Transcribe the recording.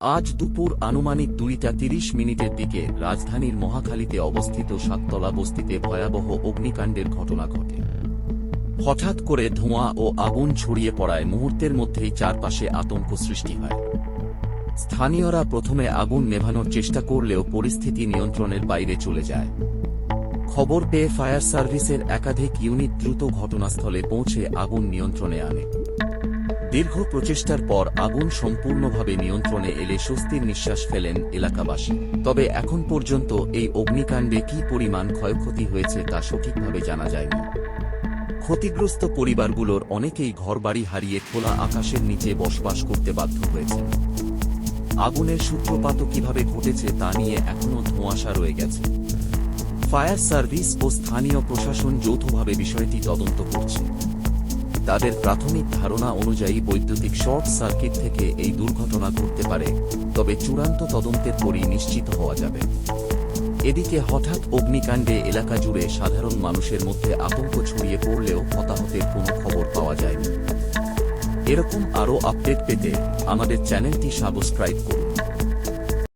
আজ দুপুর আনুমানিক দুইটা তিরিশ মিনিটের দিকে রাজধানীর মহাখালীতে অবস্থিত সাততলা বস্তিতে ভয়াবহ অগ্নিকাণ্ডের ঘটনা ঘটে। হঠাৎ করে ধোঁয়া ও আগুন ছড়িয়ে পড়ায় মুহূর্তের মধ্যেই চারপাশে আতঙ্ক সৃষ্টি হয়। স্থানীয়রা প্রথমে আগুন নেভানোর চেষ্টা করলেও পরিস্থিতি নিয়ন্ত্রণের বাইরে চলে যায়। খবর পেয়ে ফায়ার সার্ভিসের একাধিক ইউনিট দ্রুত ঘটনাস্থলে পৌঁছে আগুন নিয়ন্ত্রণে আনে। দীর্ঘ প্রচেষ্টার পর আগুন সম্পূর্ণভাবে নিয়ন্ত্রণে এলে স্বস্তির নিঃশ্বাস ফেলেন এলাকাবাসী। তবে এখন পর্যন্ত এই অগ্নিকাণ্ডে কী পরিমাণ ক্ষয়ক্ষতি হয়েছে তা সঠিকভাবে জানা যায়নি। ক্ষতিগ্রস্ত পরিবারগুলোর অনেকেই ঘরবাড়ি হারিয়ে খোলা আকাশের নিচে বসবাস করতে বাধ্য হয়েছে আগুনের সূত্রপাতও কীভাবে ঘটেছে তা নিয়ে এখনও ধোঁয়াশা রয়ে গেছে। ফায়ার সার্ভিস ও স্থানীয় প্রশাসন যৌথভাবে বিষয়টি তদন্ত করছে। তাদের প্রাথমিক ধারণা অনুযায়ী বৈদ্যুতিক শর্ট সার্কিট থেকে এই দুর্ঘটনা ঘটতে পারে, তবে চূড়ান্ত তদন্তের পরই নিশ্চিত হওয়া যাবে। এদিকে হঠাৎ অগ্নিকাণ্ডে এলাকা জুড়ে সাধারণ মানুষের মধ্যে আতঙ্ক ছড়িয়ে পড়লেও হতাহতের কোনো খবর পাওয়া যায়নি। এরকম আরও আপডেট পেতে আমাদের চ্যানেলটি সাবস্ক্রাইব করুন।